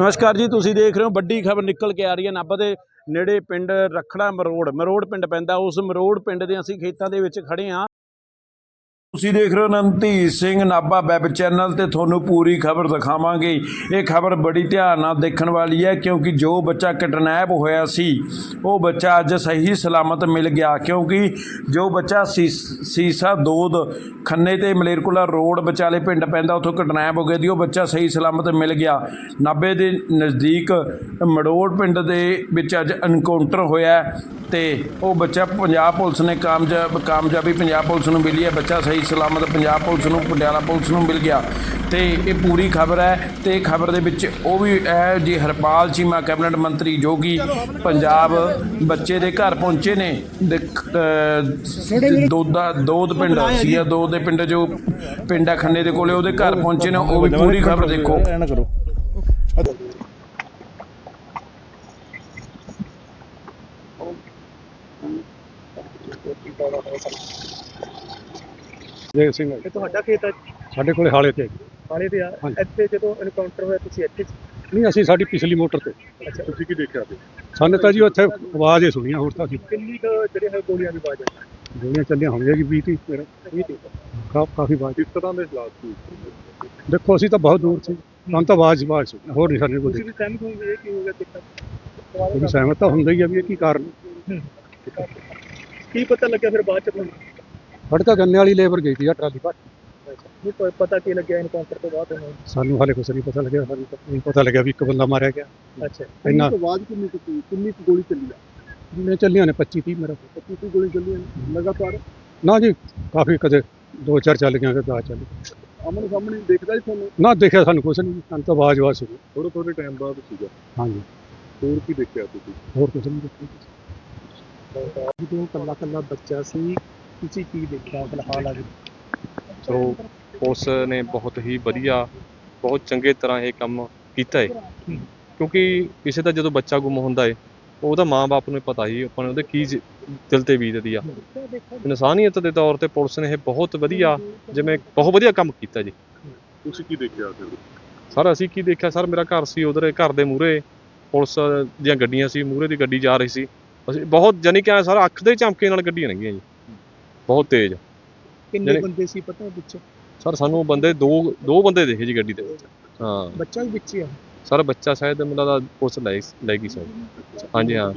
ਨਮਸਕਾਰ ਜੀ, ਤੁਸੀਂ ਦੇਖ ਰਹੇ ਹੋ ਵੱਡੀ ਖਬਰ ਨਿਕਲ ਕੇ ਆ ਰਹੀ ਹੈ। ਨਾਭਾ ਦੇ ਨੇੜੇ ਪਿੰਡ ਰਖੜਾ ਮਰੋੜ ਮਰੋੜ ਪਿੰਡ ਪੈਂਦਾ। ਉਸ ਮਰੋੜ ਪਿੰਡ ਦੇ ਅਸੀਂ ਖੇਤਾਂ ਦੇ ਵਿੱਚ ਖੜੇ ਹਾਂ। ਤੁਸੀਂ ਦੇਖ ਰਹੇ ਹੋ ਨੰਤੀ ਸਿੰਘ ਨਾਭਾ ਵੈਬ ਚੈਨਲ ਤੇ ਤੁਹਾਨੂੰ ਪੂਰੀ ਖਬਰ ਦਿਖਾਵਾਂਗੇ। ਇਹ ਖਬਰ ਬੜੀ ਧਿਆਨ ਨਾਲ ਦੇਖਣ ਵਾਲੀ ਹੈ ਕਿਉਂਕਿ ਜੋ ਬੱਚਾ ਕਿਡਨੈਪ ਹੋਇਆ ਸੀ, ਉਹ ਬੱਚਾ ਅੱਜ ਸਹੀ ਸਲਾਮਤ ਮਿਲ ਗਿਆ ਕਿਉਂਕਿ ਜੋ ਬੱਚਾ ਸੀਸ- ਸੀਸਾ ਦੋਦ ਖੰਨੇ ਤੇ ਮਲੇਰਕੁਲਾ ਰੋਡ ਵਿਚਾਲੇ ਪਿੰਡ ਪੈਂਦਾ, ਉੱਥੋਂ ਕਿਡਨੈਪ ਹੋ ਗਿਆ ਦੀ ਉਹ ਬੱਚਾ ਸਹੀ ਸਲਾਮਤ ਮਿਲ ਗਿਆ। ਨਾਭੇ ਦੇ ਨਜ਼ਦੀਕ ਮੜੋੜ ਪਿੰਡ ਦੇ ਵਿੱਚ ਅੱਜ ਐਨਕਾਊਂਟਰ ਹੋਇਆ ਹੈ ਤੇ ਉਹ ਬੱਚਾ ਪੰਜਾਬ ਪੁਲਿਸ ਨੇ ਕਾਮਯਾਬ ਕਾਮਯਾਬੀ ਪੰਜਾਬ ਪੁਲਿਸ ਨੂੰ ਮਿਲੀ ਹੈ, ਬੱਚਾ ਸਹੀ ਸਲਾਮਤ ਪੰਜਾਬ ਪੁਲਿਸ ਨੂੰ, ਪਟਿਆਲਾ ਪੁਲਿਸ ਨੂੰ ਮਿਲ ਗਿਆ। ਤੇ ਇਹ ਪੂਰੀ ਖਬਰ ਹੈ ਤੇ ਖਬਰ ਦੇ ਵਿੱਚ ਉਹ ਵੀ ਹੈ, ਜੀ ਹਰਪਾਲ ਚੀਮਾ ਕੈਬਨਿਟ ਮੰਤਰੀ ਜੋ ਕਿ ਪੰਜਾਬ ਬੱਚੇ ਦੇ ਘਰ ਪਹੁੰਚੇ ਨੇ, ਦੇ- ਅਹ ਦੋਦਾ, ਦੋਦ ਪਿੰਡ ਸੀਗਾ ਦੋ ਦੇ ਪਿੰਡ ਜੋ ਪਿੰਡ ਹੈ ਖੰਨੇ ਦੇ ਕੋਲੇ ਉਹਦੇ ਘਰ ਪਹੁੰਚੇ ਨੇ, ਉਹ ਵੀ ਪੂਰੀ ਖਬਰ ਦੇਖੋ। ਜੈ ਸਿੰਘ ਹੈ। ਇਹ ਤੁਹਾਡਾ ਖੇਤ ਹੈ ਸਾਡੇ ਕੋਲੇ ਹਾਲੇ ਤੇ ਹਾਲੇ ਤੇ ਆ। ਹਾਂਜੀ। ਇੱਥੇ ਜਦੋਂ ਐਨਕਾਊਂਟਰ ਹੋਇਆ ਤੁਸੀਂ ਇੱਥੇ ਸੀ? ਨਹੀਂ ਅਸੀਂ ਸਾਡੀ ਪਿਛਲੀ ਮੋਟਰ ਤੇ। ਅੱਛਾ। ਤੁਸੀਂ ਕੀ ਦੇਖਿਆ ਸਾਨੂੰ ਤਾਂ ਜੀ ਉੱਥੇ ਆਵਾਜ਼ ਹੀ ਸੁਣੀਆਂ ਹੋਰ ਤਾਂ ਅਸੀਂ ਕਿੰਨੀ ਕੁ ਜਿਹੜੇ ਹੈ ਗੋਲੀਆਂ ਦੀ ਆਵਾਜ਼ ਹੈ ਗੋਲੀਆਂ ਚੱਲੀਆਂ ਹੋਣਗੀਆਂ ਜੀ 20 ਤੀਹ। ਮੇਰਾ ਵੀਹ ਤੀਹ। ਕਾ- ਕਾਫੀ ਆਵਾਜ਼। ਕਿਸ ਤਰ੍ਹਾਂ ਦੇ ਹਾਲਾਤ ਸੀ? ਦੇਖੋ ਅਸੀਂ ਤਾਂ ਬਹੁਤ ਦੂਰ ਸੀ। ਸਾਨੂੰ ਤਾਂ ਆਵਾਜ਼ ਹੀ ਆਵਾਜ਼ ਸੁਣੀ ਹੋਰ ਨਹੀਂ ਸਾਡੇ ਕੋਲ ਤੁਸੀਂ ਵੀ ਸਹਿਮਤ ਹੋਗੇ ਇਹ ਕੀ ਹੋ ਗਿਆ ਕੋਈ ਸਹਿਮਤ ਤਾਂ ਹੁੰਦਾ ਹੀ ਆ ਵੀ ਇਹ ਕੀ ਕਾਰਨ? ਕੀ ਪਤਾ ਲੱਗਿਆ ਫਿਰ ਬਾਅਦ ਚ ਤੁਹਾਨੂੰ ਤਾਂ ਗੰਨੇ ਵਾਲੀ ਲੇਬਰ ਗਈ ਸੀ ਆ ਟਰਾਲੀ ਪਰ ਨਹੀਂ ਕੋਈ ਪਤਾ ਕੀ ਲੱਗਿਆ ਐਨਕਾਊਂਟਰ ਤੋਂ ਬਾਅਦ ਉਹਨੂੰ? ਸਾਨੂੰ ਹਾਲੇ ਕੁਛ ਨਹੀਂ ਪਤਾ ਲੱਗਿਆ ਸਾਨੂੰ ਤਾਂ ਨਹੀਂ ਪਤਾ ਲੱਗਿਆ ਵੀ ਇੱਕ ਬੰਦਾ ਮਾਰਿਆ ਗਿਆ। ਅੱਛਾ। ਇੰਨਾ ਆਵਾਜ਼ ਕਿੰਨੀ ਕੁ ਸੀ? ਕਿੰਨੀ ਕੁ ਗੋਲੀ ਚੱਲੀ ਆ? ਜਿੰਨੇ ਚੱਲੀਆਂ ਨੇ 25 30 ਮੇਰਾ। 25 ਕੁ ਗੋਲੀ ਚੱਲੀ ਲਗਾਤਾਰ? ਨਾ ਜੀ ਕਾਫੀ ਕਦੇ ਦੋ ਚਾਰ ਚੱਲ ਗਈਆਂ ਕਦੇ ਦਸ ਚੱਲ ਗਈਆਂ। ਆਮਣੇ ਸਾਹਮਣੇ ਦੇਖਦਾ ਹੀ ਤੁਹਾਨੂੰ? ਨਾ ਦੇਖਿਆ ਸਾਨੂੰ ਕੁਛ ਨਹੀਂ ਸਾਨੂੰ ਤਾਂ ਆਵਾਜ਼ ਆਵਾਜ਼ ਸੁਣੀ। ਥੋੜੇ ਥੋੜੇ ਟਾਈਮ ਬਾਅਦ ਸੀਗਾ। ਹਾਂਜੀ। ਹੋਰ ਕੀ ਦੇਖਿਆ ਤੁਸੀਂ? ਹੋਰ ਕੁਛ ਨਹੀਂ ਦੇਖਿਆ। ਜਦੋਂ ਕੱਲਾ ਕੱਲਾ ਬੱਚਾ ਸੀ ਤੁਸੀਂ ਕੀ ਦੇਖਿਆ ਫਿਲਹਾਲ ਅੱਜ ਸੋ ਪੁਲਿਸ ਨੇ ਬਹੁਤ ਹੀ ਵਧੀਆ ਬਹੁਤ ਚੰਗੇ ਤਰ੍ਹਾਂ ਇਹ ਕੰਮ ਕੀਤਾ ਹੈ। ਕਿਉਂਕਿ ਕਿਸੇ ਦਾ ਜਦੋਂ ਬੱਚਾ ਗੁੰਮ ਹੁੰਦਾ ਹੈ ਉਹਦਾ ਮਾਂ-ਬਾਪ ਨੂੰ ਪਤਾ ਹੀ ਆਪਾਂ ਨੂੰ ਉਹਦੇ ਕੀ ਜ- ਦਿਲ ਤੇ ਬੀਤਦੀ ਆ। ਇਨਸਾਨੀਅਤ ਦੇ ਤੌਰ ਤੇ ਪੁਲਿਸ ਨੇ ਇਹ ਬਹੁਤ ਵਧੀਆ ਜਿਵੇਂ ਬਹੁਤ ਵਧੀਆ ਕੰਮ ਕੀਤਾ ਜੀ। ਤੁਸੀਂ ਕੀ ਦੇਖਿਆ ਫਿਰ? ਸਰ ਅਸੀਂ ਕੀ ਦੇਖਿਆ? ਸਰ ਮੇਰਾ ਘਰ ਸੀ ਉਧਰ ਘਰ ਦੇ ਮੂਹਰੇ। ਪੁਲਿਸ ਦੀਆਂ ਗੱਡੀਆਂ ਸੀ ਮੂਹਰੇ ਦੀ ਗੱਡੀ ਜਾ ਰਹੀ ਸੀ। ਅਸੀਂ ਬਹੁਤ ਜਾਨੀ ਕਿ ਐਂ ਸਰ ਅੱਖ ਦੇ ਝਮਕੇ ਨਾਲ ਗੱਡੀਆਂ ਲੰਘੀਆਂ ਜੀ। ਬਹੁਤ ਤੇਜ਼। ਕਿੰਨੇ ਜਿਹੜੇ- ਬੰਦੇ ਸੀ ਪਤਾ ਵਿੱਚ ਸਰ ਸਾਨੂੰ ਬੰਦੇ ਦੋ ਦੋ ਬੰਦੇ ਦੇਖੇ ਜੀ ਗੱਡੀ ਦੇ ਵਿੱਚ ਹਾਂ। ਬੱਚਾ ਵੀ ਵਿੱਚ ਹੀ ਆ? ਸਰ ਬੱਚਾ ਸ਼ਾਇਦ ਮੈਨੂੰ ਲੱਗਦਾ ਪੁਲਿਸ ਲੈ ਲੈ ਗਈ ਸਰ। ਹਾਂਜੀ ਹਾਂ।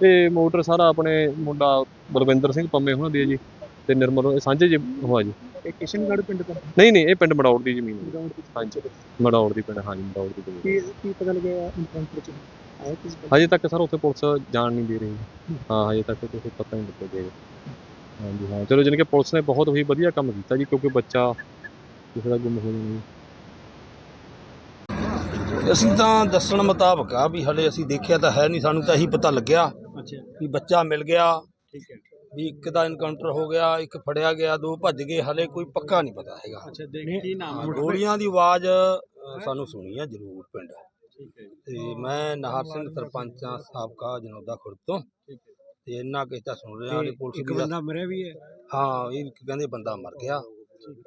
ਤੇ ਮੋਟਰ ਸਾਰਾ ਆਪਣੇ ਮੁੰਡਾ ਬਲਵਿੰਦਰ ਸਿੰਘ ਪੰਮੇ ਉਹਨਾਂ ਦੀ ਹੈ ਜੀ ਤੇ ਨਿਰਮਲ ਇਹ ਸਾਂਝੇ ਜੀ ਹੋਆ ਜੀ। ਇਹ ਕਿਸ਼ਨਗੜ੍ਹ ਪਿੰਡ ਤੋਂ? ਨਹੀਂ ਨਹੀਂ ਇਹ ਪਿੰਡ ਮੜੌੜ ਦੀ ਜ਼ਮੀਨ ਹੈ। ਗਰਾਊਂਡ ਹਾਂਜੀ ਮੜੌੜ ਦੀ ਪਿੰਡ ਹਾਂਜੀ ਮੜੌੜ ਦੀ ਜ਼ਮੀਨ। ਕੀ ਕੀ ਪਤਾ ਲੱਗਿਆ ਇਨਕਾਊਂਟਰ ਚ? ਆਇਆ ਕਿਸ ਹਜੇ ਤੱਕ ਸਰ ਉੱਥੇ ਪੁਲਿਸ ਜਾਣ ਨਹੀਂ ਦੇ ਰਹੀ। ਹਾਂ। ਹਜੇ ਤੱਕ ਕੁਝ ਪਤਾ ਨਹੀਂ ਲੱਗਿਆ। ਜੀ ਹਾਂਜੀ ਹਾਂ। ਚਲੋ ਜਾਣੀ ਕਿ ਪੁਲਿਸ ਨੇ ਬਹੁਤ ਹੀ ਵਧੀਆ ਕੰਮ ਕੀਤਾ ਜੀ ਕਿਉਂਕਿ ਬੱਚਾ ਕਿਸੇ ਦਾ ਗੁੰਮ ਹੋ ਜਾਣਾ ਅਸੀਂ ਤਾਂ ਦੱਸਣ ਮੁਤਾਬਕ ਆ ਵੀ ਹਲੇ ਅਸੀਂ ਦੇਖਿਆ ਤਾਂ ਹੈ ਨਹੀਂ ਸਾਨੂੰ ਤਾਂ ਇਹੀ ਪਤਾ ਲੱਗਿਆ ਅੱਛਾ। ਵੀ ਬੱਚਾ ਮਿਲ ਗਿਆ। ਠੀਕ ਹੈ। ਵੀ ਇੱਕ ਦਾ ਐਨਕਾਊਂਟਰ ਹੋ ਗਿਆ ਇੱਕ ਫੜਿਆ ਗਿਆ ਦੋ ਭੱਜ ਗਏ ਹਲੇ ਕੋਈ ਪੱਕਾ ਨਹੀਂ ਪਤਾ ਹੈਗਾ। ਅੱਛਾ ਦੇਖ ਕੀ ਨਾਮ ਗੋਲੀਆਂ ਦੀ ਆਵਾਜ਼ ਅ, ਸਾਨੂੰ ਸੁਣੀ ਆ ਜ਼ਰੂਰ ਪਿੰਡ। ਤੇ ਮੈਂ ਨਾਹਰ ਸਿੰਘ ਸਰਪੰਚ ਆ ਸਾਬਕਾ ਜਨੌਦਾ ਖੁਰਦ ਤੋਂ। ਤੇ ਇੰਨਾ ਕੁ ਤਾਂ ਸੁਣ ਰਿਹਾ ਹਾਲੇ ਪੁਲਿਸ ਇੱਕ ਦੀ ਬੰਦਾ ਮਰਿਆ ਵੀ ਹੈ? ਹਾਂ ਇਹ ਕਹਿੰਦੇ ਬੰਦਾ ਮਰ ਗਿਆ।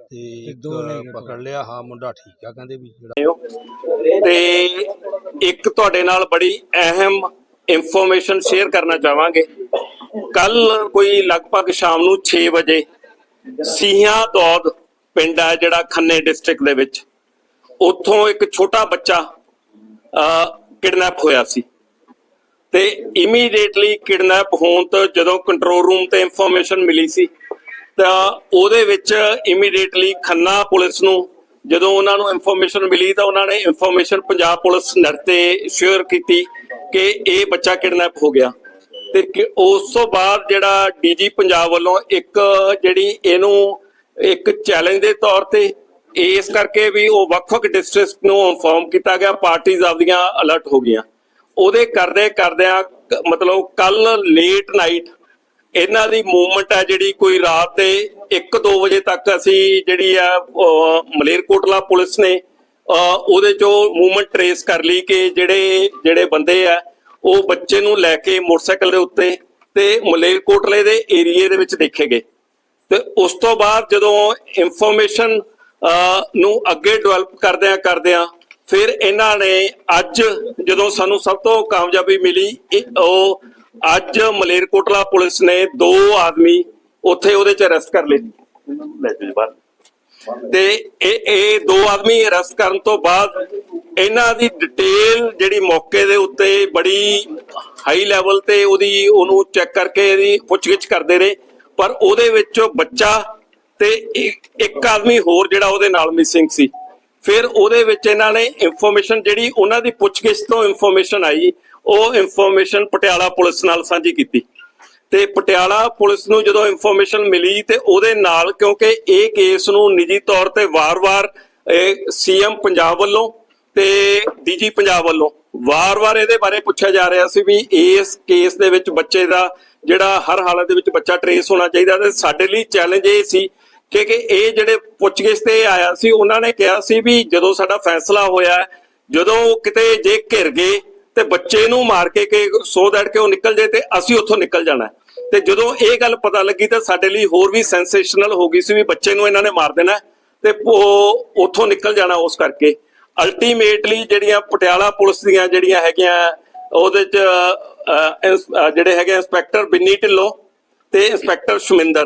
ਤੇ ਇੱਕ ਪਕੜ ਲਿਆ ਹਾਂ ਮੁੰਡਾ ਠੀਕ ਆ ਕਹਿੰਦੇ ਵੀ ਜਿਹੜਾ ਤੇ ਇੱਕ ਤੁਹਾਡੇ ਨਾਲ ਬੜੀ ਅਹਿਮ ਇਨਫੋਰਮੇਸ਼ਨ ਸ਼ੇਅਰ ਕਰਨਾ ਚਾਹਾਂਗੇ। ਕੱਲ ਕੋਈ ਲਗਭਗ ਸ਼ਾਮ ਨੂੰ 6 ਵਜੇ ਸੀਹਾਂ ਦੌਦ ਪਿੰਡ ਹੈ ਜਿਹੜਾ ਖੰਨੇ ਡਿਸਟ੍ਰਿਕਟ ਦੇ ਵਿੱਚ। ਉੱਥੋਂ ਇੱਕ ਛੋਟਾ ਬੱਚਾ ਕਿਡਨੈਪ ਹੋਇਆ ਸੀ। ਤੇ ਇਮੀਡੀਏਟਲੀ ਕਿਡਨੈਪ ਹੋਣ ਤੋਂ ਜਦੋਂ ਕੰਟਰੋਲ ਰੂਮ ਤੇ ਇਨਫੋਰਮੇਸ਼ਨ ਮਿਲੀ ਸੀ, ਤਾਂ ਉਹਦੇ ਵਿੱਚ ਇਮੀਡੀਏਟਲੀ ਖੰਨਾ ਪੁਲਿਸ ਨੂੰ, ਜਦੋਂ ਉਹਨਾਂ ਨੂੰ ਇਨਫੋਰਮੇਸ਼ਨ ਮਿਲੀ ਤਾਂ ਉਹਨਾਂ ਨੇ ਇਨਫੋਰਮੇਸ਼ਨ ਪੰਜਾਬ ਪੁਲਿਸ ਨੈਟ ਤੇ ਸ਼ੇਅਰ ਕੀਤੀ ਕਿ ਇਹ ਬੱਚਾ ਕਿਡਨੈਪ ਹੋ ਗਿਆ। ਤੇ ਉਸ ਤੋਂ ਬਾਅਦ ਜਿਹੜਾ ਡੀਜੀ ਪੰਜਾਬ ਵੱਲੋਂ ਇੱਕ ਜਿਹੜੀ ਇਹਨੂੰ ਇੱਕ ਚੈਲੰਜ ਦੇ ਤੌਰ ਤੇ ਇਸ ਕਰਕੇ ਵੀ ਉਹ ਵੱਖ-ਵੱਖ ਡਿਸਟ੍ਰਿਕਟ ਨੂੰ ਇਨਫੋਰਮ ਕੀਤਾ ਗਿਆ ਪਾਰਟੀਆਂ ਆਪਦੀਆਂ ਅਲਰਟ ਹੋ ਗਈਆਂ। ਉਹਦੇ ਕਰਦੇ ਕਰਦਿਆਂ ਮਤਲਬ ਕੱਲ ਲੇਟ ਨਾਈਟ ਇਹਨਾਂ ਦੀ ਮੂਵਮੈਂਟ ਹੈ ਜਿਹੜੀ ਕੋਈ ਰਾਤ ਦੇ 1-2 ਵਜੇ ਤੱਕ ਅਸੀਂ ਜਿਹੜੀ ਆ ਮਲੇਰਕੋਟਲਾ ਪੁਲਿਸ ਨੇ ਉਹਦੇ ਚੋਂ ਮੂਵਮੈਂਟ ਟਰੇਸ ਕਰ ਲਈ ਕਿ ਜਿਹੜੇ ਜਿਹੜੇ ਬੰਦੇ ਆ, ਉਹ ਬੱਚੇ ਨੂੰ ਲੈ ਕੇ ਮੋਟਰਸਾਈਕਲ ਦੇ ਉੱਤੇ ਤੇ ਮਲੇਰਕੋਟਲੇ ਦੇ ਏਰੀਏ ਦੇ ਵਿੱਚ ਦੇਖੇ ਗਏ। ਤੇ ਉਸ ਤੋਂ ਬਾਅਦ ਜਦੋਂ ਇਨਫੋਰਮੇਸ਼ਨ ਨੂੰ ਅੱਗੇ ਡਿਵੈਲਪ ਕਰਦਿਆਂ ਕਰਦਿਆਂ ਫਿਰ ਇਹਨਾਂ ਨੇ ਅੱਜ ਜਦੋਂ ਸਾਨੂੰ ਸਭ ਤੋਂ ਕਾਮਯਾਬੀ ਮਿਲੀ ਉਹ ਅੱਜ ਮਲੇਰਕੋਟਲਾ ਪੁਲਿਸ ਨੇ ਦੋ ਆਦਮੀ ਉੱਥੇ ਉਹਦੇ ਚ ਅਰੈਸਟ ਕਰ ਲਏ। ਤੇ ਇਹ ਇਹ ਦੋ ਆਦਮੀ ਅਰੈਸਟ ਕਰਨ ਤੋਂ ਬਾਅਦ ਇਹਨਾਂ ਦੀ ਡਿਟੇਲ ਜਿਹੜੀ ਮੌਕੇ ਦੇ ਉੱਤੇ ਬੜੀ ਹਾਈ ਲੈਵਲ ਤੇ ਉਹਦੀ, ਉਹਨੂੰ ਚੈੱਕ ਕਰਕੇ ਇਹਦੀ ਪੁੱਛਗਿੱਛ ਕਰਦੇ ਰਹੇ। ਪਰ ਉਹਦੇ ਵਿੱਚੋਂ ਬੱਚਾ ਤੇ ਇੱਕ ਆਦਮੀ ਹੋਰ ਜਿਹੜਾ ਉਹਦੇ ਨਾਲ ਮਿਸਿੰਗ ਸੀ। ਫਿਰ ਉਹਦੇ ਵਿੱਚ ਇਹਨਾਂ ਨੇ ਇਨਫੋਰਮੇਸ਼ਨ ਜਿਹੜੀ ਉਹਨਾਂ ਦੀ ਪੁੱਛਗਿੱਛ ਤੋਂ ਇਨਫੋਰਮੇਸ਼ਨ ਆਈ, ਉਹ ਇਨਫੋਰਮੇਸ਼ਨ ਪਟਿਆਲਾ ਪੁਲਿਸ ਨਾਲ ਸਾਂਝੀ ਕੀਤੀ। ਤੇ ਪਟਿਆਲਾ ਪੁਲਿਸ ਨੂੰ ਜਦੋਂ ਇਨਫੋਰਮੇਸ਼ਨ ਮਿਲੀ ਤੇ ਉਹਦੇ ਨਾਲ ਕਿਉਂਕਿ ਇਹ ਕੇਸ ਨੂੰ ਨਿੱਜੀ ਤੌਰ ਤੇ ਵਾਰ-ਵਾਰ ਸੀਐਮ ਪੰਜਾਬ ਵੱਲੋਂ ਤੇ ਡੀਜੀ ਪੰਜਾਬ ਵੱਲੋਂ ਵਾਰ-ਵਾਰ ਇਹਦੇ ਬਾਰੇ ਪੁੱਛਿਆ ਜਾ ਰਿਹਾ ਸੀ ਵੀ ਇਸ ਕੇਸ ਦੇ ਵਿੱਚ ਬੱਚੇ ਦਾ ਜਿਹੜਾ ਹਰ ਹਾਲਤ ਦੇ ਵਿੱਚ ਬੱਚਾ ਟਰੇਸ ਹੋਣਾ ਚਾਹੀਦਾ ਤੇ ਸਾਡੇ ਲਈ ਚੈਲੰਜ ਇਹ ਸੀ ਕਿ ਕਿ ਇਹ ਜਿਹੜੇ ਪੁੱਛਗਿੱਛ ਤੇ ਆਇਆ ਸੀ, ਉਹਨਾਂ ਨੇ ਕਿਹਾ ਸੀ ਵੀ ਜਦੋਂ ਸਾਡਾ ਫੈਸਲਾ ਹੋਇਆ, ਜਦੋਂ ਕਿਤੇ ਜੇ ਘਿਰ ਗਏ ਤੇ ਬੱਚੇ ਨੂੰ ਮਾਰ ਕੇ ਕਿ ਸੋ ਦੈਟ ਕਿ ਉਹ ਨਿਕਲ ਜੇ ਤੇ ਅਸੀਂ ਉੱਥੋਂ ਨਿਕਲ ਜਾਣਾ ਤੇ ਜਦੋਂ ਇਹ ਗੱਲ ਪਤਾ ਲੱਗੀ ਤਾਂ ਸਾਡੇ ਲਈ ਹੋਰ ਵੀ ਸੈਂਸੇਸ਼ਨਲ ਹੋ ਗਈ ਸੀ ਵੀ ਬੱਚੇ ਨੂੰ ਇਹਨਾਂ ਨੇ ਮਾਰ ਦੇਣਾ ਤੇ ਉਹ ਉੱਥੋਂ ਨਿਕਲ ਜਾਣਾ ਉਸ ਕਰਕੇ। ਅਲਟੀਮੇਟਲੀ ਜਿਹੜੀਆਂ ਪਟਿਆਲਾ ਪੁਲਿਸ ਦੀਆਂ ਜਿਹੜੀਆਂ ਹੈਗੀਆਂ, ਉਹਦੇ ਚ ਜਿਹੜੇ ਹੈਗੇ ਇੰਸਪੈਕਟਰ ਬਿੰਨੀ ਢਿੱਲੋਂ ਤੇ ਇੰਸਪੈਕਟਰ ਸ਼ਮਿੰਦਰ।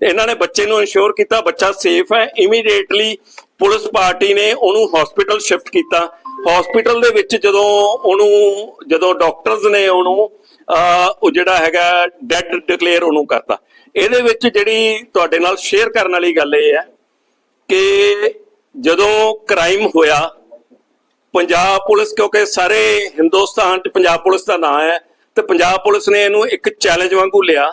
ਇਹਨਾਂ ਨੇ ਬੱਚੇ ਨੂੰ ਇਨਸ਼ੋਰ ਕੀਤਾ, ਬੱਚਾ ਸੇਫ ਹੈ। ਇਮੀਡੀਏਟਲੀ ਪੁਲਿਸ ਪਾਰਟੀ ਨੇ ਉਹਨੂੰ ਹਸਪੀਟਲ ਸ਼ਿਫਟ ਕੀਤਾ। ਹਸਪੀਟਲ ਦੇ ਵਿੱਚ ਜਦੋਂ ਉਹਨੂੰ, ਜਦੋਂ ਡਾਕਟਰਸ ਨੇ ਉਹਨੂੰ ਉਹ ਜਿਹੜਾ ਹੈਗਾ ਡੈਡ ਡਿਕਲੇਅਰ ਉਹਨੂੰ ਕਰਤਾ। ਇਹਦੇ ਵਿੱਚ ਜਿਹੜੀ ਤੁਹਾਡੇ ਨਾਲ ਸ਼ੇਅਰ ਕਰਨ ਵਾਲੀ ਗੱਲ ਇਹ ਹੈ ਕਿ ਜਦੋਂ ਕ੍ਰਾਈਮ ਹੋਇਆ, ਪੰਜਾਬ ਪੁਲਿਸ ਕਿਉਂਕਿ ਸਾਰੇ ਹਿੰਦੁਸਤਾਨ 'ਚ ਪੰਜਾਬ ਪੁਲਿਸ ਦਾ ਨਾਂ ਹੈ, ਤੇ ਪੰਜਾਬ ਪੁਲਿਸ ਨੇ ਇਹਨੂੰ ਇੱਕ ਚੈਲੰਜ ਵਾਂਗੂ ਲਿਆ।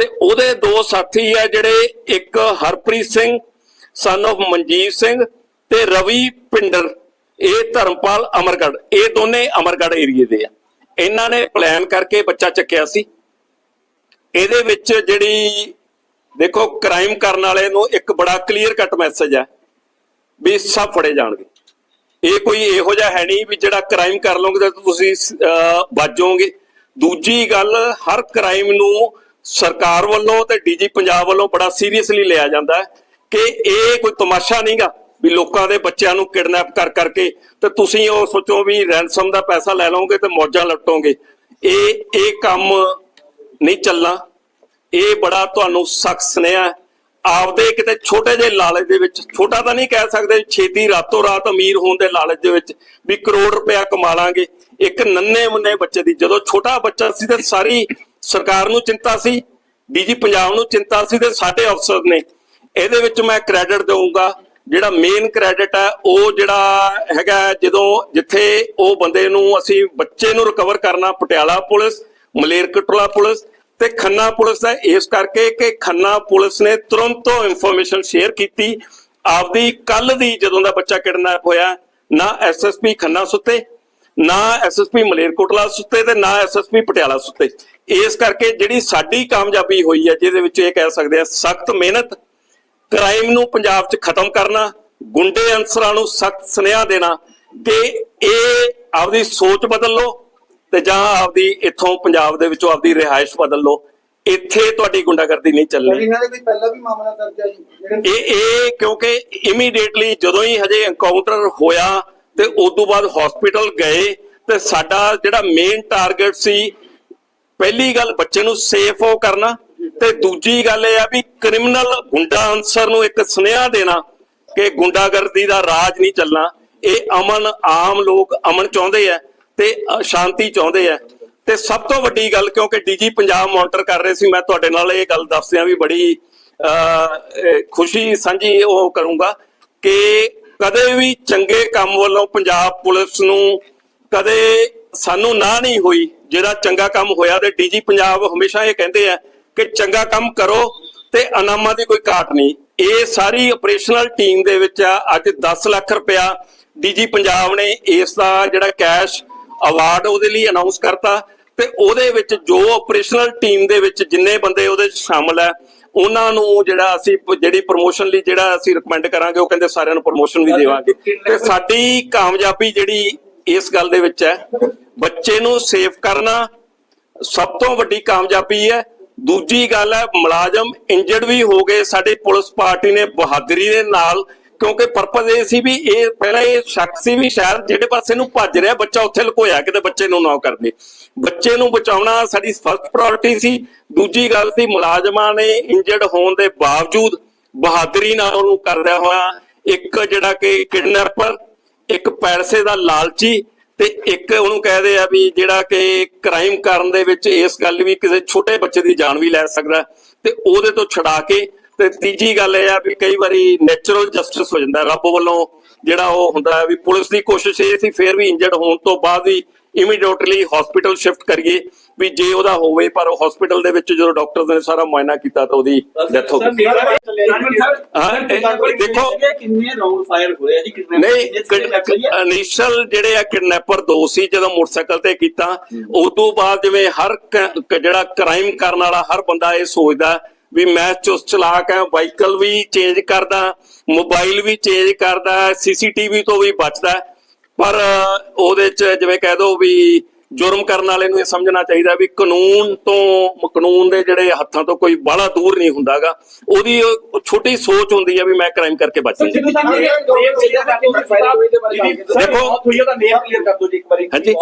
ਤੇ ਉਹਦੇ ਦੋ ਸਾਥੀ ਆ ਜਿਹੜੇ ਇੱਕ ਹਰਪ੍ਰੀਤ ਸਿੰਘ ਸਨ of ਮਨਜੀਤ ਸਿੰਘ ਤੇ ਰਵੀ ਪਿੰਡਰ। ਇਹ ਧਰਮਪਾਲ ਅਮਰਗੜ ਇਹ ਦੋਨੇ ਅਮਰਗੜ ਏਰੀਏ ਦੇ ਆ। ਇਹਨਾਂ ਨੇ ਪਲਾਨ ਕਰਕੇ ਬੱਚਾ ਚੱਕਿਆ ਸੀ। ਇਹਦੇ ਵਿੱਚ ਜਿਹੜੀ ਦੇਖੋ ਕ੍ਰਾਈਮ ਕਰਨ ਵਾਲੇ ਨੂੰ ਇੱਕ ਬੜਾ ਕਲੀਅਰ ਕੱਟ ਮੈਸੇਜ ਹੈ ਵੀ ਸਭ ਫੜੇ ਜਾਣਗੇ। ਇਹ ਕੋਈ ਇਹੋ ਜਿਹਾ ਹੈ ਨਹੀਂ ਵੀ ਜਿਹੜਾ ਕ੍ਰਾਈਮ ਕਰ ਲਓਗੇ ਤਾਂ ਤੁਸੀਂ ਅਹ, ਬਚ ਜਾਓਗੇ। ਦੂਜੀ ਗੱਲ ਹਰ ਕ੍ਰਾਈਮ ਨੂੰ ਸਰਕਾਰ ਵੱਲੋਂ ਤੇ ਡੀਜੀ ਪੰਜਾਬ ਵੱਲੋਂ ਬੜਾ ਸੀਰੀਅਸਲੀ ਲਿਆ ਜਾਂਦਾ ਹੈ ਕਿ ਇਹ ਕੋਈ ਤਮਾਸ਼ਾ ਨਹੀਂਗਾ ਵੀ ਲੋਕਾਂ ਦੇ ਬੱਚਿਆਂ ਨੂੰ ਕਿਡਨੈਪ ਕਰ ਕਰਕੇ ਤੇ ਤੁਸੀਂ ਉਹ ਸੋਚੋ ਵੀ ਰੈਂਸਮ ਦਾ ਪੈਸਾ ਲੈ ਲਓਗੇ ਤੇ ਮੌਜਾਂ ਲੁੱਟੋਗੇ। ਇਹ ਇਹ ਕੰਮ ਨਹੀਂ ਚੱਲਣਾ। ਇਹ ਬੜਾ ਤੁਹਾਨੂੰ ਸਖਤ ਸੁਨੇਹਾ ਆਪਦੇ ਕਿਤੇ ਛੋਟੇ ਜਿਹੇ ਲਾਲਚ ਦੇ ਵਿੱਚ, ਛੋਟਾ ਤਾਂ ਨਹੀਂ ਕਹਿ ਸਕਦੇ ਛੇਤੀ ਰਾਤੋਂ ਰਾਤ ਅਮੀਰ ਹੋਣ ਦੇ ਲਾਲਚ ਦੇ ਵਿੱਚ ਵੀ ਕਰੋੜ ਰੁਪਇਆ ਕਮਾ ਲਾਂਗੇ। ਇੱਕ ਨੰਨੇ ਮੁੰਨੇ ਬੱਚੇ ਦੀ, ਜਦੋਂ ਛੋਟਾ ਬੱਚਾ ਸੀ ਤੇ ਸਾਰੀ ਸਰਕਾਰ ਨੂੰ ਚਿੰਤਾ ਸੀ, ਡੀਜੀ ਪੰਜਾਬ ਨੂੰ ਚਿੰਤਾ ਸੀ ਤੇ ਸਾਡੇ ਅਫਸਰ ਨੇ। ਇਹਦੇ ਵਿੱਚ ਮੈਂ ਕ੍ਰੈਡਿਟ ਦਊਂਗਾ। ਜਿਹੜਾ ਮੇਨ ਕ੍ਰੈਡਿਟ ਹੈ, ਉਹ ਜਿਹੜਾ ਹੈਗਾ ਜਦੋਂ ਜਿੱਥੇ ਉਹ ਬੰਦੇ ਨੂੰ ਅਸੀਂ ਬੱਚੇ ਨੂੰ ਰਿਕਵਰ ਕਰਨਾ, ਪਟਿਆਲਾ ਪੁਲਿਸ ਮਲੇਰਕੋਟਲਾ ਪੁਲਿਸ ਤੇ ਖੰਨਾ ਪੁਲਿਸ ਦਾ ਇਸ ਕਰਕੇ ਕਿ ਖੰਨਾ ਪੁਲਿਸ ਨੇ ਤੁਰੰਤ ਉਹ ਇਨਫੋਰਮੇਸ਼ਨ ਸ਼ੇਅਰ ਕੀਤੀ। ਆਪਦੀ, ਕੱਲ ਦੀ ਜਦੋਂ ਦਾ ਬੱਚਾ ਕਿਡਨੈਪ ਹੋਇਆ, ਨਾ ਐਸਐਸਪੀ ਖੰਨਾ ਸੁੱਤੇ, ਨਾ ਐਸਐਸਪੀ ਮਲੇਰਕੋਟਲਾ ਸੁੱਤੇ ਤੇ ਨਾ ਐਸਐਸਪੀ ਪਟਿਆਲਾ ਸੁੱਤੇ। ਇਸ ਕਰਕੇ ਜਿਹੜੀ ਸਾਡੀ ਕਾਮਯਾਬੀ ਹੋਈ ਹੈ ਜਿਹਦੇ ਵਿੱਚ ਇਹ ਕਹਿ ਸਕਦੇ ਆ ਸਖਤ ਮਿਹਨਤ ਕ੍ਰਾਈਮ ਨੂੰ ਪੰਜਾਬ 'ਚ ਖਤਮ ਕਰਨਾ ਗੁੰਡੇ ਅਨਸਰਾਂ ਨੂੰ ਸਖਤ ਸੁਨੇਹਾ ਦੇਣਾ ਕਿ ਇਹ ਆਪਦੀ ਸੋਚ ਬਦਲ ਲਓ ਤੇ ਜਾਂ ਆਪਦੀ ਇੱਥੋਂ ਪੰਜਾਬ ਦੇ ਵਿੱਚੋਂ ਆਪਦੀ ਰਿਹਾਇਸ਼ ਬਦਲ ਲਓ। ਇੱਥੇ ਤੁਹਾਡੀ ਗੁੰਡਾਗਰਦੀ ਨਹੀਂ ਚੱਲਣੀ। ਇਹਨਾਂ ਦੇ ਕੋਈ ਪਹਿਲਾਂ ਵੀ ਮਾਮਲਾ ਦਰਜ ਹੈ ਇਹ ਇਹ ਕਿਉਂਕਿ ਇਮੀਡੀਏਟਲੀ ਜਦੋਂ ਹੀ ਹਜੇ ਐਨਕਾਊਂਟਰ ਹੋਇਆ ਤੇ ਉਸ ਤੋਂ ਬਾਅਦ ਹਸਪੀਟਲ ਗਏ ਤੇ ਸਾਡਾ ਜਿਹੜਾ ਮੇਨ ਟਾਰਗੇਟ ਸੀ ਪਹਿਲੀ ਗੱਲ ਬੱਚੇ ਨੂੰ ਸੇਫ ਹੋ ਕਰਨਾ ਤੇ ਦੂਜੀ ਗੱਲ ਇਹ ਆ ਵੀ ਕ੍ਰਿਮੀਨਲ ਗੁੰਡਾ ਅਨਸਰ ਨੂੰ ਇੱਕ ਸੁਨੇਹਾ ਦੇਣਾ ਕਿ ਗੁੰਡਾਗਰਦੀ ਦਾ ਰਾਜ ਨਹੀਂ ਚੱਲਣਾ। ਇਹ ਅਮਨ ਆਮ ਲੋਕ ਅਮਨ ਚਾਹੁੰਦੇ ਆ ਤੇ ਸ਼ਾਂਤੀ ਚਾਹੁੰਦੇ ਆ। ਤੇ ਸਭ ਤੋਂ ਵੱਡੀ ਗੱਲ ਕਿਉਂਕਿ ਡੀਜੀ ਪੰਜਾਬ ਮੋਨਟਰ ਕਰ ਰਹੇ ਸੀ ਮੈਂ ਤੁਹਾਡੇ ਨਾਲ ਇਹ ਗੱਲ ਦੱਸਦਿਆਂ ਵੀ ਬੜੀ ਅ, ਖੁਸ਼ੀ ਸਾਂਝੀ ਉਹ ਕਰੂੰਗਾ ਕਿ ਕਦੇ ਵੀ ਚੰਗੇ ਕੰਮ ਵੱਲੋਂ ਪੰਜਾਬ ਪੁਲਿਸ ਨੂੰ ਕਦੇ ਸਾਨੂੰ ਨਾ ਨਹੀਂ ਹੋਈ ਜਿਹੜਾ ਚੰਗਾ ਕੰਮ ਹੋਇਆ ਤੇ ਡੀਜੀ ਪੰਜਾਬ ਹਮੇਸ਼ਾ ਇਹ ਕਹਿੰਦੇ ਆ ਕਿ ਚੰਗਾ ਕੰਮ ਕਰੋ ਤੇ ਅਨਾਮਾਂ ਦੀ ਕੋਈ ਘਾਟ ਨਹੀਂ। ਇਹ ਸਾਰੀ ਆਪਰੇਸ਼ਨਲ ਟੀਮ ਦੇ ਵਿੱਚ ਆ ਅੱਜ 10 ਲੱਖ ਰੁਪਇਆ ਡੀਜੀ ਪੰਜਾਬ ਨੇ ਇਸ ਦਾ ਜਿਹੜਾ ਕੈਸ਼ ਅਵਾਰਡ ਉਹਦੇ ਲਈ ਅਨਾਉਂਸ ਕਰਤਾ ਤੇ ਉਹਦੇ ਵਿੱਚ ਜੋ ਆਪਰੇਸ਼ਨਲ ਟੀਮ ਦੇ ਵਿੱਚ ਜਿੰਨੇ ਬੰਦੇ ਉਹਦੇ ਵਿੱਚ ਸ਼ਾਮਲ ਹੈ ਉਹਨਾਂ ਨੂੰ ਜਿਹੜਾ ਅਸੀਂ ਜਿਹੜੀ ਪ੍ਰੋਮੋਸ਼ਨ ਲਈ ਜਿਹੜਾ ਅਸੀਂ ਰეკਮੈਂਡ ਕਰਾਂਗੇ ਉਹ ਕਹਿੰਦੇ ਸਾਰਿਆਂ ਨੂੰ ਪ੍ਰੋਮੋਸ਼ਨ ਵੀ ਦੇਵਾਂਗੇ। ਤੇ ਸਾਡੀ ਕਾਮਯਾਬੀ ਜਿਹੜੀ ਇਸ ਗੱਲ ਦੇ ਵਿੱਚ ਹੈ ਬੱਚੇ ਨੂੰ ਸੇਫ ਕਰਨਾ ਸਭ ਤੋਂ ਵੱਡੀ ਕਾਮਯਾਬੀ ਹੈ। ਦੂਜੀ ਗੱਲ ਹੈ, ਮੁਲਾਜ਼ਮ ਇੰਜਰਡ ਵੀ ਹੋ ਗਏ। ਸਾਡੀ ਪੁਲਿਸ ਪਾਰਟੀ ਨੇ ਬਹਾਦਰੀ ਦੇ ਨਾਲ, ਕਿਉਂਕਿ ਪਰਪਸ ਇਹ ਸੀ ਵੀ ਇਹ ਪਹਿਲਾਂ ਇਹ ਸ਼ੱਕ ਸੀ ਵੀ ਸ਼ਾਇਦ ਜਿਹੜੇ ਪਾਸੇ ਨੂੰ ਭੱਜ ਰਿਹਾ, ਬੱਚਾ ਉੱਥੇ ਲੁਕੋਇਆ, ਕਿਤੇ ਬੱਚੇ ਨੂੰ ਨਾ ਕਰਦੇ। ਬੱਚੇ ਨੂੰ ਬਚਾਉਣਾ ਸਾਡੀ ਫਸਟ ਪ੍ਰਾਇੋਰਟੀ ਸੀ। ਦੂਜੀ ਗੱਲ ਸੀ, ਮੁਲਾਜ਼ਮਾਂ ਨੇ ਇੰਜਰਡ ਹੋਣ ਦੇ ਬਾਵਜੂਦ ਬਹਾਦਰੀ ਨਾਲ ਉਹਨੂੰ ਕਰਦਿਆ ਹੋਇਆ ਇੱਕ ਜਿਹੜਾ ਕਿ ਕਿਡਨੈਪਰ, ਇੱਕ ਪੈਸੇ ਦਾ ਲਾਲਚੀ ਤੇ ਇੱਕ ਉਹਨੂੰ ਕਹਦੇ ਆ ਵੀ ਜਿਹੜਾ ਕਿ ਕ੍ਰਾਈਮ ਕਰਨ ਦੇ ਵਿੱਚ ਇਸ ਗੱਲ ਵੀ ਕਿਸੇ ਛੋਟੇ ਬੱਚੇ ਦੀ ਜਾਨ ਵੀ ਲੈ ਸਕਦਾ ਹੈ ਤੇ ਉਹਦੇ ਤੋਂ ਛੁਡਾ ਕੇ ਤੇ ਤੀਜੀ ਗੱਲ ਇਹ ਆ ਵੀ ਕਈ ਵਾਰੀ ਨੈਚੁਰਲ ਜਸਟਿਸ ਹੋ ਜਾਂਦਾ ਰੱਬ ਵੱਲੋਂ ਜਿਹੜਾ ਉਹ ਹੁੰਦਾ ਵੀ ਪੁਲਿਸ ਦੀ ਕੋਸ਼ਿਸ਼ ਇਹ ਸੀ ਫੇਰ ਵੀ ਇੰਜਰਡ ਹੋਣ ਤੋਂ ਬਾਅਦ ਵੀ ਇਮੀਡੀਏਟਲੀ ਹਸਪੀਟਲ ਸ਼ਿਫਟ ਕਰੀਏ। ਵੀ ਜੇ ਉਹਦਾ ਹੋਵੇ ਪਰ ਉਹ ਹਸਪੀਟਲ ਦੇ ਵਿੱਚ ਜਦੋਂ ਡਾਕਟਰਸ ਨੇ ਸਾਰਾ ਮੁਆਇਨਾ ਕੀਤਾ ਤਾਂ ਉਹਦੀ ਡੈਥ ਹੋ ਗਈ। ਹਾਂ, ਦੇਖੋ ਕਿੰਨੇ ਰਾਉਂਡ ਫਾਇਰ ਹੋਏ ਆ ਜੀ ਕਿੰਨੇ ਨਹੀਂ ਇਨੀਸ਼ੀਅਲ ਜਿਹੜੇ ਆ ਕਿਡਨੈਪਰ ਦੋ ਸੀ ਜਦੋਂ ਮੋਟਰਸਾਈਕਲ ਤੇ ਕੀਤਾ ਉਸ ਤੋਂ ਬਾਅਦ ਜਿਵੇਂ ਹਰ ਜਿਹੜਾ ਕ੍ਰਾਈਮ ਕਰਨ ਵਾਲਾ ਹਰ ਬੰਦਾ ਇਹ ਸੋਚਦਾ ਵੀ ਮੈਂ ਚੁਸਤ ਚਲਾਕ ਹਾਂ ਵਾਹੀਕਲ ਵੀ ਚੇਂਜ ਕਰਦਾ ਮੋਬਾਈਲ ਵੀ ਚੇਂਜ ਕਰਦਾ ਸੀਸੀਟੀਵੀ ਤੋਂ ਵੀ ਬਚਦਾ। ਪਰ ਉਹਦੇ ਚ ਜਿਵੇਂ ਕਹਿ ਦੋ ਵੀ ਜੁਰਮ ਕਰਨ ਵਾਲੇ ਨੂੰ ਇਹ ਸਮਝਣਾ ਚਾਹੀਦਾ ਵੀ ਕਾਨੂੰਨ ਤੋਂ ਕਾਨੂੰਨ ਦੇ ਜਿਹੜੇ ਹੱਥਾਂ ਤੋਂ ਕੋਈ ਬਾਹਲਾ ਦੂਰ ਨਹੀਂ ਹੁੰਦਾਗਾ। ਉਹਦੀ ਉਹ ਛੋਟੀ ਸੋਚ ਹੁੰਦੀ ਹੈ ਵੀ ਮੈਂ ਕ੍ਰਾਈਮ ਕਰਕੇ ਬਚ ਜਾਵਾਂ ਦੇਖੋ। ਹੋਈ ਉਹਦਾ ਨੇਮ ਕਲੀਅਰ ਕਰ ਦਿਓ ਜੀ ਇੱਕ ਵਾਰੀ। ਹਾਂਜੀ।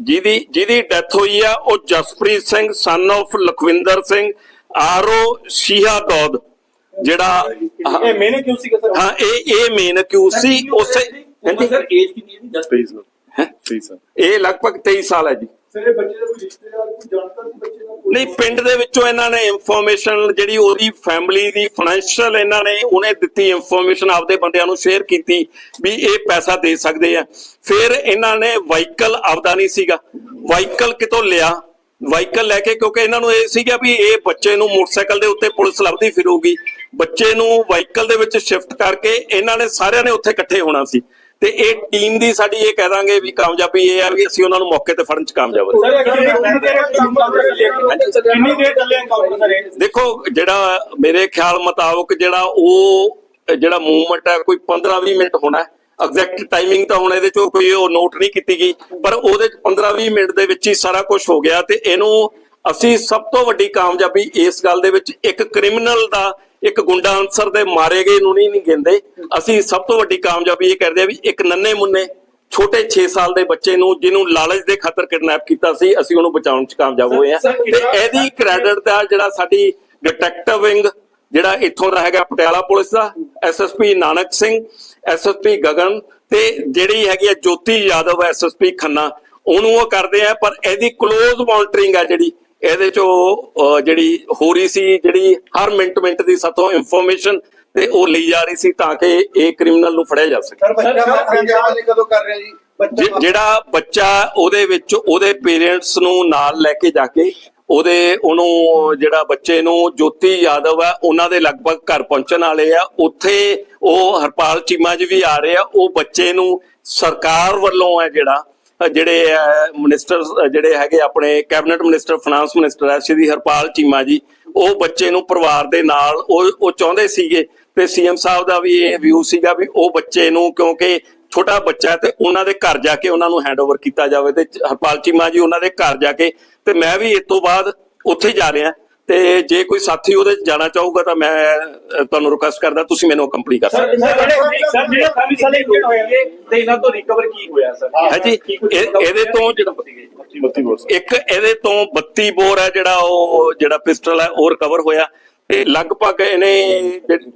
ਜਿਹਦੀ ਜਿਹਦੀ ਡੈਥ ਹੋਈ ਆ ਉਹ Jaspreet Singh son of Lakhwinder Singh RO Shiha ਦੌਦ ਜਿਹੜਾ ਇਹ ਮੈਨੇ ਕਿਉਂ ਸੀ ਸਰ? ਹਾਂ ਇਹ ਇਹ ਮੇਨ ਕਿਉ ਸੀ? ਉਸੇ ਹਾਂਜੀ। ਸਰ ਏਜ ਕਿੰਨੀ ਹੈ ਜਸਟ ਪਲੀਜ਼ ਹੈਂ? ਇਹ ਲਗਭਗ 23 ਸਾਲ ਹੈ ਜੀ। ਸਰ ਇਹ ਬੱਚੇ ਦਾ ਕੋਈ ਰਿਸ਼ਤੇਦਾਰ ਕੋਈ ਜਾਣਦਾ ਸੀ ਬੱਚੇ ਦਾ? ਨਹੀਂ ਪਿੰਡ ਦੇ ਵਿੱਚੋਂ ਇਹਨਾਂ ਨੇ ਇਨਫੋਰਮੇਸ਼ਨ ਜਿਹੜੀ ਉਹਦੀ ਫੈਮਿਲੀ ਦੀ ਫਾਈਨੈਂਸ਼ੀਅਲ ਇਹਨਾਂ ਨੇ ਉਹਨੇ ਦਿੱਤੀ ਇਨਫੋਰਮੇਸ਼ਨ ਆਪਦੇ ਬੰਦਿਆਂ ਨੂੰ ਸ਼ੇਅਰ ਕੀਤੀ ਵੀ ਇਹ ਪੈਸਾ ਦੇ ਸਕਦੇ ਆ। ਫਿਰ ਇਹਨਾਂ ਨੇ ਵਾਹੀਕਲ ਆਪਦਾ ਨਹੀਂ ਸੀਗਾ। ਵਾਹੀਕਲ ਕਿਤੋਂ ਲਿਆ? ਵਾਹੀਕਲ ਲੈ ਕੇ ਕਿਉਂਕਿ ਇਹਨਾਂ ਨੂੰ ਇਹ ਸੀਗਾ ਵੀ ਇਹ ਬੱਚੇ ਨੂੰ ਮੋਟਰਸਾਈਕਲ ਦੇ ਉੱਤੇ ਪੁਲਿਸ ਲੱਭਦੀ ਫਿਰੂਗੀ। ਬੱਚੇ ਨੂੰ ਵਾਹੀਕਲ ਦੇ ਵਿੱਚ ਸ਼ਿਫਟ ਕਰਕੇ ਇਹਨਾਂ ਨੇ ਸਾਰਿਆਂ ਨੇ ਉੱਥੇ ਇਕੱਠੇ ਹੋਣਾ ਸੀ। ਤੇ ਇਹ ਟੀਮ ਦੀ ਸਾਡੀ ਇਹ ਕਹਿ ਦਾਂਗੇ ਵੀ ਕਾਮਯਾਬੀ ਇਹ ਆ ਵੀ ਅਸੀਂ ਉਹਨਾਂ ਨੂੰ ਮੌਕੇ ਤੇ ਫੜਨ ਚ ਕਾਮਯਾਬ ਇਹ ਦੇਖੋ ਜਿਹੜਾ ਮੇਰੇ ਖਿਆਲ ਮੁਤਾਬਕ ਜਿਹੜਾ ਉਹ ਜਿਹੜਾ ਮੂਵਮੈਂਟ ਹੈ ਕੋਈ 15-20 ਮਿੰਟ ਹੋਣਾ ਐਗਜ਼ੈਕਟ ਟਾਈਮਿੰਗ ਤਾਂ ਹੁਣ ਇਹਦੇ ਚੋਂ ਕੋਈ ਉਹ ਨੋਟ ਨਹੀਂ ਕੀਤੀ ਗਈ ਪਰ ਉਹਦੇ 15-20 ਮਿੰਟ ਦੇ ਵਿੱਚ ਹੀ ਸਾਰਾ ਕੁਝ ਹੋ ਗਿਆ ਤੇ ਇਹਨੂੰ ਅਸੀਂ ਸਭ ਤੋਂ ਵੱਡੀ ਕਾਮਯਾਬੀ ਇਸ ਗੱਲ ਦੇ ਵਿੱਚ ਇੱਕ ਕ੍ਰਿਮੀਨਲ ਦਾ ਇੱਕ ਗੁੰਡਾ ਅਨਸਰ ਦੇ ਮਾਰੇ ਗਏ ਨੂੰ ਨਹੀਂ ਗਿੰਦੇ ਅਸੀਂ ਸਭ ਤੋਂ ਵੱਡੀ ਕਾਮਯਾਬੀ ਇਹ ਕਰਦੇ ਆ ਵੀ ਇੱਕ ਨੰਨੇ ਮੁੰਨੇ ਛੋਟੇ 6 ਸਾਲ ਦੇ ਬੱਚੇ ਨੂੰ ਜਿਹਨੂੰ ਲਾਲਚ ਦੇ ਖਾਤਰ ਕਿਡਨੈਪ ਕੀਤਾ ਸੀ ਅਸੀਂ ਉਹਨੂੰ ਬਚਾਉਣ 'ਚ ਕਾਮਯਾਬ ਹੋਏ ਆ ਤੇ ਇਹਦੀ ਕ੍ਰੈਡਿਟ ਦਾ ਜਿਹੜਾ ਸਾਡੀ ਡਿਟੈਕਟਿਵ ਵਿੰਗ ਜਿਹੜਾ ਇੱਥੋਂ ਦਾ ਹੈਗਾ ਪਟਿਆਲਾ ਪੁਲਿਸ ਦਾ ਐਸਐਸਪੀ ਨਾਨਕ ਸਿੰਘ ਐਸਐਸਪੀ ਗਗਨ ਤੇ ਜਿਹੜੀ ਹੈਗੀ ਆ ਜੋਤੀ ਯਾਦਵ ਐਸਐਸਪੀ ਖੰਨਾ ਉਹਨੂੰ ਉਹ ਕਰਦੇ ਆ ਪਰ ਇਹਦੀ ক্লোਜ਼ ਮੋਨਿਟਰਿੰਗ ਆ ਜਿਹੜੀ ਇਹਦੇ ਚੋਂ ਜਿਹੜੀ ਹੋ ਰਹੀ ਸੀ ਜਿਹੜੀ ਹਰ ਮਿੰਟ ਮਿੰਟ ਦੀ ਸਾਥੋਂ ਇਨਫੋਰਮੇਸ਼ਨ ਤੇ ਉਹ ਲਈ ਜਾ ਰਹੀ ਸੀ ਤਾਂ ਕਿ ਇਹ ਕ੍ਰਿਮੀਨਲ ਨੂੰ ਫੜਿਆ ਜਾ ਸਕੇ। ਸਰ ਬੱਚਾ ਪੰਜਾਬ ਕਦੋਂ ਕਰ ਰਹੇ ਜੀ? ਜਿ- ਜਿਹੜਾ ਬੱਚਾ ਉਹਦੇ ਵਿੱਚ ਉਹਦੇ ਪੇਰੈਂਟਸ ਨੂੰ ਨਾਲ ਲੈ ਕੇ ਜਾ ਕੇ ਉਹਦੇ ਉਹਨੂੰ ਜਿਹੜਾ ਬੱਚੇ ਨੂੰ ਜੋਤੀ ਯਾਦਵ ਹੈ ਉਹਨਾਂ ਦੇ ਲਗਭਗ ਘਰ ਪਹੁੰਚਣ ਵਾਲੇ ਆ ਉੱਥੇ ਉਹ ਹਰਪਾਲ ਚੀਮਾ ਜੀ ਵੀ ਆ ਰਹੇ ਆ ਉਹ ਬੱਚੇ ਨੂੰ ਸਰਕਾਰ ਵੱਲੋਂ ਹੈ ਜਿਹੜਾ ਜਿਹੜੇ ਮਿਨਿਸਟਰ ਜਿਹੜੇ ਹੈਗੇ ਆਪਣੇ ਕੈਬਨਿਟ ਮਿਨਿਸਟਰ ਫਾਈਨਾਂਸ ਮਿਨਿਸਟਰ ਹੈ ਸ਼੍ਰੀ ਹਰਪਾਲ ਚੀਮਾ ਜੀ, ਉਹ ਬੱਚੇ ਨੂੰ ਪਰਿਵਾਰ ਦੇ ਨਾਲ ਉਹ ਉਹ ਚਾਹੁੰਦੇ ਸੀਗੇ ਤੇ ਸੀਐਮ ਸਾਹਿਬ ਦਾ ਵੀ ਇਹ ਵਿਊ ਸੀਗਾ ਵੀ ਉਹ ਬੱਚੇ ਨੂੰ ਕਿਉਂਕਿ ਛੋਟਾ ਬੱਚਾ ਹੈ ਤੇ ਉਹਨਾਂ ਦੇ ਘਰ ਜਾ ਕੇ ਉਹਨਾਂ ਨੂੰ ਹੈਂਡਓਵਰ ਕੀਤਾ ਜਾਵੇ ਤੇ ਹਰਪਾਲ ਚੀਮਾ ਜੀ ਉਹਨਾਂ ਦੇ ਘਰ ਜਾ ਕੇ ਤੇ ਮੈਂ ਵੀ ਇਸ ਤੋਂ ਬਾਅਦ ਉੱਥੇ ਜਾ ਰਿਹਾ। ਤੇ ਜੇ ਕੋਈ ਸਾਥੀ ਉਹਦੇ 'ਚ ਜਾਣਾ ਚਾਹੂਗਾ ਤਾਂ ਮੈਂ ਤੁਹਾਨੂੰ ਰਿਕੁਐਸਟ ਕਰਦਾ ਤੁਸੀਂ ਮੈਨੂੰ ਕੰਪਨੀ ਕਰ ਸਕਦੇ ਸਰ ਜਿਹੜੇ ਸਰ ਜਿਹੜੇ ਕਾਫੀ ਸਾਲੇ ਇੰਜਰਡ ਹੋਏ ਤੇ ਇਹਨਾਂ ਤੋਂ ਰਿਕਵਰ ਕੀ ਹੋਇਆ ਸਰ? ਹੋ। ਹੈ ਜੀ ਇਹ- ਇਹਦੇ ਤੋਂ ਜਿਹੜਾ ਇੱਕ ਇਹਦੇ ਤੋਂ 32 ਬੋਰ ਹੈ ਜਿਹੜਾ ਉਹ ਜਿਹੜਾ ਪਿਸਟਲ ਹੈ ਉਹ ਰਿਕਵਰ ਹੋਇਆ ਤੇ ਲਗਭਗ ਇਹਨੇ ਜਿਹੜੀ-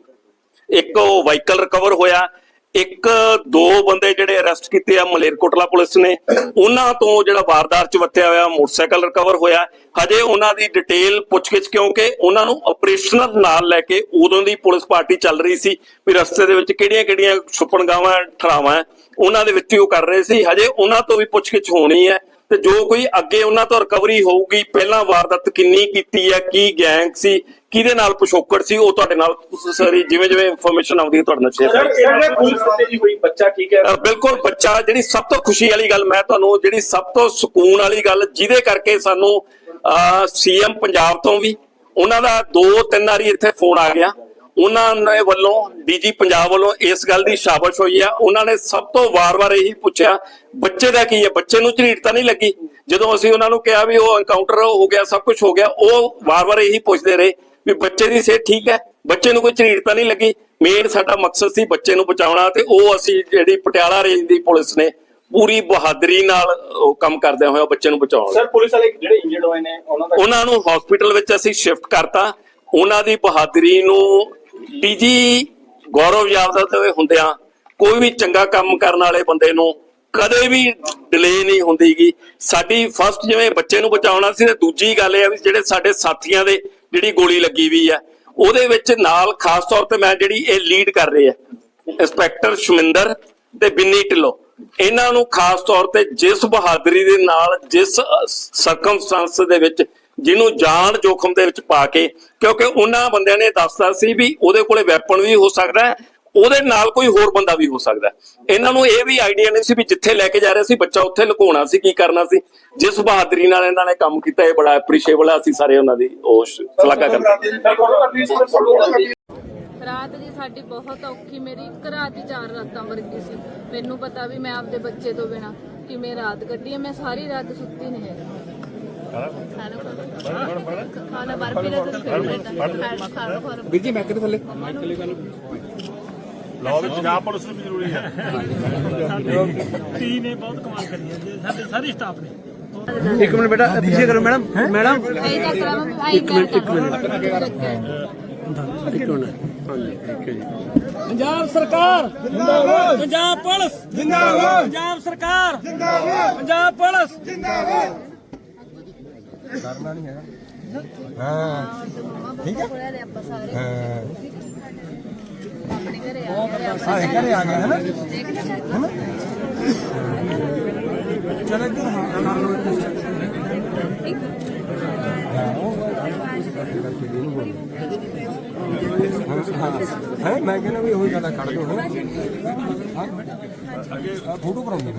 ਇੱਕ ਉਹ ਵਾਹੀਕਲ ਰਿਕਵਰ ਹੋਇਆ ਇੱਕ, ਦੋ ਬੰਦੇ ਜਿਹੜੇ ਅਰੈਸਟ ਕੀਤੇ ਆ ਮਲੇਰਕੋਟਲਾ ਪੁਲਿਸ ਨੇ। ਉਹਨਾਂ ਤੋਂ ਜਿਹੜਾ ਵਾਰਦਾਤ ਚ ਵਰਤਿਆ ਹੋਇਆ, ਮੋਟਰਸਾਈਕਲ ਰਿਕਵਰ ਹੋਇਆ। ਹਜੇ ਉਹਨਾਂ ਦੀ ਡਿਟੇਲ ਪੁੱਛਗਿੱਛ ਕਿਉਂਕਿ ਉਹਨਾਂ ਨੂੰ ਆਪਰੇਸ਼ਨਲ ਨਾਲ ਲੈ ਕੇ ਉਦੋਂ ਦੀ ਪੁਲਿਸ ਪਾਰਟੀ ਚੱਲ ਰਹੀ ਸੀ ਵੀ ਰਸਤੇ ਦੇ ਵਿੱਚ ਕਿਹੜੀਆਂ-ਕਿਹੜੀਆਂ ਛੁਪਣਗਾਵਾਂ, ਠਰਾਵਾਂ ਉਹਨਾਂ ਦੇ ਵਿੱਚ ਹੀ ਉਹ ਕਰ ਰਹੇ ਸੀ। ਹਜੇ ਉਹਨਾਂ ਤੋਂ ਵੀ ਪੁੱਛਗਿੱਛ ਹੋਣੀ ਹੈ ਤੇ ਜੋ ਕੋਈ ਅੱਗੇ ਉਹਨਾਂ ਤੋਂ ਰਿਕਵਰੀ ਹੋਊਗੀ, ਪਹਿਲਾਂ ਵਾਰਦਾਤ ਕਿੰਨੀ ਕੀਤੀ ਹੈ, ਕੀ ਗੈਂਗ ਸੀ ਕਿਹਦੇ ਨਾਲ ਪਿਛੋਕੜ ਸੀ? ਉਹ ਤੁਹਾਡੇ ਨਾਲ ਸਾਰੀ ਜਿਵੇਂ ਜਿਵੇਂ ਇਨਫੋਰਮੇਸ਼ਨ ਆਉਂਦੀ ਹੈ ਤੁਹਾਡੇ ਨਾਲ ਸ਼ੇਅਰ ਸਰ ਇਹਨਾਂ ਨੇ ਪੁਲਿਸ ਤੇ ਹੋਈ ਬੱਚਾ ਠੀਕ ਹੈ? ਬਿਲਕੁਲ ਬੱਚਾ ਜਿਹੜੀ ਸਭ ਤੋਂ ਖੁਸ਼ੀ ਵਾਲੀ ਗੱਲ ਮੈਂ ਤੁਹਾਨੂੰ ਜਿਹੜੀ ਸਭ ਤੋਂ ਸਕੂਨ ਵਾਲੀ ਗੱਲ ਜਿਹਦੇ ਕਰਕੇ ਸਾਨੂੰ ਸੀਐਮ ਪੰਜਾਬ ਤੋਂ ਵੀ ਉਹਨਾਂ ਦਾ ਦੋ ਤਿੰਨ ਵਾਰੀ ਇੱਥੇ ਫੋਨ ਆ ਗਿਆ। ਉਹਨਾਂ ਨੇ ਵੱਲੋਂ ਡੀਜੀ ਪੰਜਾਬ ਵੱਲੋਂ ਇਸ ਗੱਲ ਦੀ ਸ਼ਾਬਾਸ਼ ਹੋਈ ਆ ਉਹਨਾਂ ਨੇ ਸਭ ਤੋਂ ਵਾਰ-ਵਾਰ ਇਹੀ ਪੁੱਛਿਆ ਬੱਚੇ ਦਾ ਕੀ ਹੈ? ਬੱਚੇ ਨੂੰ ਝਰੀਟ ਤਾਂ ਨਹੀਂ ਲੱਗੀ? ਜਦੋਂ ਅਸੀਂ ਉਹਨਾਂ ਨੂੰ ਕਿਹਾ ਵੀ ਉਹ ਐਨਕਾਊਂਟਰ ਹੋ ਗਿਆ ਸਭ ਕੁਝ ਹੋ ਗਿਆ ਉਹ ਵਾਰ-ਵਾਰ ਇਹੀ ਪੁੱਛਦੇ ਰਹੇ। ਵੀ ਬੱਚੇ ਦੀ ਸਿਹਤ ਠੀਕ ਹੈ ਬੱਚੇ ਨੂੰ ਕੋਈ ਝਰੀਟ ਤਾਂ ਨਹੀਂ ਲੱਗੀ। ਮੇਨ ਸਾਡਾ ਮਕਸਦ ਸੀ ਬੱਚੇ ਨੂੰ ਬਚਾਉਣਾ ਤੇ ਉਹ ਅਸੀਂ ਜਿਹੜੀ ਪਟਿਆਲਾ ਰੇਂਜ ਦੀ ਪੁਲਿਸ ਨੇ ਪੂਰੀ ਬਹਾਦਰੀ ਨਾਲ ਉਹ ਕੰਮ ਕਰਦਿਆਂ ਹੋਇਆ ਬੱਚੇ ਨੂੰ ਬਚਾਉਣਾ। ਸਰ ਪੁਲਿਸ ਵਾਲੇ ਜਿਹੜੇ ਇੰਜਰਡ ਹੋਏ ਨੇ ਉਹਨਾਂ ਦਾ ਉਹਨਾਂ ਨੂੰ ਹਸਪੀਟਲ ਵਿੱਚ ਅਸੀਂ ਸ਼ਿਫਟ ਕਰਤਾ। ਉਹਨਾਂ ਦੀ ਬਹਾਦਰੀ ਨੂੰ ਡੀਜੀ ਗੌਰਵ ਯਾਦਵ ਦੇ ਹੁੰਦਿਆਂ ਕੋਈ ਵੀ ਚੰਗਾ ਕੰਮ ਕਰਨ ਵਾਲੇ ਬੰਦੇ ਨੂੰ ਕਦੇ ਵੀ ਡਿਲੇ ਨਹੀਂ ਹੁੰਦੀਗੀ। ਸਾਡੀ ਫਸਟ ਜਿਵੇਂ ਬੱਚੇ ਨੂੰ ਬਚਾਉਣਾ ਸੀ ਤੇ ਦੂਜੀ ਗੱਲ ਇਹ ਆ ਵੀ ਜਿਹੜੇ ਸਾਡੇ ਸਾਥੀਆਂ ਦੇ ਜਿਹੜੀ ਗੋਲੀ ਲੱਗੀ ਵੀ ਆ, ਉਹਦੇ ਵਿੱਚ ਨਾਲ ਖਾਸ ਤੌਰ ਤੇ ਮੈਂ ਜਿਹੜੀ ਇਹ ਲੀਡ ਕਰ ਰਹੇ ਆ, ਇੰਸਪੈਕਟਰ ਸ਼ਮਿੰਦਰ ਤੇ ਬਿੰਨੀ ਢਿੱਲੋਂ। ਇਹਨਾਂ ਨੂੰ ਖਾਸ ਤੌਰ ਤੇ ਜਿਸ ਬਹਾਦਰੀ ਦੇ ਨਾਲ, ਜਿਸ ਸਰਕਮਸਟੈਂਸ ਦੇ ਵਿੱਚ ਜਿਹਨੂੰ ਜਾਨ ਜੋਖਮ ਦੇ ਵਿੱਚ ਪਾ ਕੇ, ਕਿਉਂਕਿ ਉਹਨਾਂ ਬੰਦਿਆਂ ਨੇ ਦੱਸਦਾ ਸੀ ਵੀ ਉਹਦੇ ਕੋਲੇ ਵੈਪਨ ਵੀ ਹੋ ਸਕਦਾ ਉਹਦੇ ਨਾਲ ਕੋਈ ਹੋਰ ਬੰਦਾ ਵੀ ਹੋ ਸਕਦਾ ਹੈ। ਇਹਨਾਂ ਨੂੰ ਇਹ ਵੀ ਆਈਡੀਆ ਨਹੀਂ ਸੀ ਵੀ ਜਿੱਥੇ ਲੈ ਕੇ ਜਾ ਰਹੇ ਸੀ ਬੱਚਾ ਉੱਥੇ ਲੁਕਾਉਣਾ ਸੀ ਕੀ ਕਰਨਾ ਸੀ। ਜਿਸ ਬਹਾਦਰੀ ਨਾਲ ਇਹਨਾਂ ਨੇ ਕੰਮ ਕੀਤਾ ਇਹ ਬੜਾ ਐਪਰੀਸ਼ੀਏਬਲ ਹੈ ਅਸੀਂ ਸਾਰੇ ਉਹਨਾਂ ਦੀ ਉਹ ਸ਼ਲਾਘਾ ਕਰਦੇ ਰਾਤ ਜੀ ਸਾਡੀ ਬਹੁਤ ਔਖੀ ਮੇਰੀ ਇੱਕ ਰਾਤ ਹੀ ਚਾਰ ਰਾਤਾਂ ਵਰਗੀ ਸੀ। ਮੈਨੂੰ ਪਤਾ ਵੀ ਮੈਂ ਆਪਦੇ ਬੱਚੇ ਤੋਂ ਬਿਨਾ ਕਿਵੇਂ ਰਾਤ ਕੱਢੀ ਹੈ ਮੈਂ ਸਾਰੀ ਰਾਤ ਸੁੱਤੀ ਨਹੀਂ ਹੈ ਖਾਣਾ ਬਰਫੀ ਦਾ ਤਾਂ ਖਾਣਾ ਖਾਣਾ ਵੀਰ ਜੀ ਮੈਂ ਕਿਤੇ ਥੱਲੇ? ਟੀ ਨੇ ਬਹੁਤ ਕਮਾਲ ਕਰੀ ਹੈ ਜੀ। ਸਾਡੇ ਸਾਰੇ ਸਟਾਫ ਨੇ। ਇੱਕ ਮਿੰਟ ਬੇਟਾ ਪਿੱਛੇ ਕਰੋ ਮੈਡਮ। ਮੈਡਮ। ਇੱਕ ਮਿੰਟ ਇੱਕ ਮਿੰਟ। ਹਾਂਜੀ ਠੀਕ ਹੈ ਜੀ। ਪੰਜਾਬ ਸਰਕਾਰ। ਜਿੰਦਾਬਾਦ। ਪੰਜਾਬ ਪੁਲਿਸ। ਜਿੰਦਾਬਾਦ। ਪੰਜਾਬ ਸਰਕਾਰ। ਜਿੰਦਾਬਾਦ। ਪੰਜਾਬ ਪੁਲਿਸ। ਠੀਕ ਹੈ। ਆਪਾਂ ਸਾਰੇ। ਹਾਂ। ਆਪਣੇ ਘਰੇ ਆ ਗਏ ਸਾਰੇ ਘਰੇ ਆ ਗਏ ਹੈ ਨਾ? ਦੇਖ ਲੈ ਚਲੋ ਹੈ ਮੈਂ ਕਹਿੰਦਾ ਵੀ ਉਹੀ ਗੱਲ ਕੱਢ ਦਿਓ ਫੋਟੋ ਕਰਾਉਂਦੇ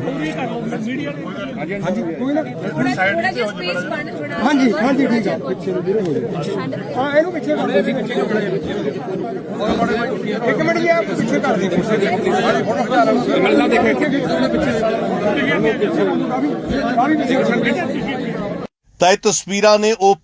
ਹਾਂਜੀ ਕੋਈ ਨਾ। ਥੋੜਾ ਜਿਹਾ ਸਪੇਸ ਬਣ ਥੋੜਾ ਹਾਂਜੀ ਹਾਂਜੀ ਠੀਕ ਆ। ਪਿੱਛੇ ਨੂੰ ਵੀਰੇ ਹੋ ਜਾਓ। ਹਾਂ ਇਹਨੂੰ ਪਿੱਛੇ ਕਰ ਦੇ ਪਿੱਛੇ ਇੱਕ ਮਿੰਟ ਜੀ ਆ ਪਿੱਛੇ ਕਰ ਦੇ ਫੋਟੋ ਖਿਚਾ ਲਓ ਮਿਲਣਾ ਦੇਖੇ ਪਿੱਛੇ ਆ ਵੀ ਪਿੱਛੇ ਤਾਂ ਇਹ ਤਸਵੀਰਾਂ ਨੇ ਉਹ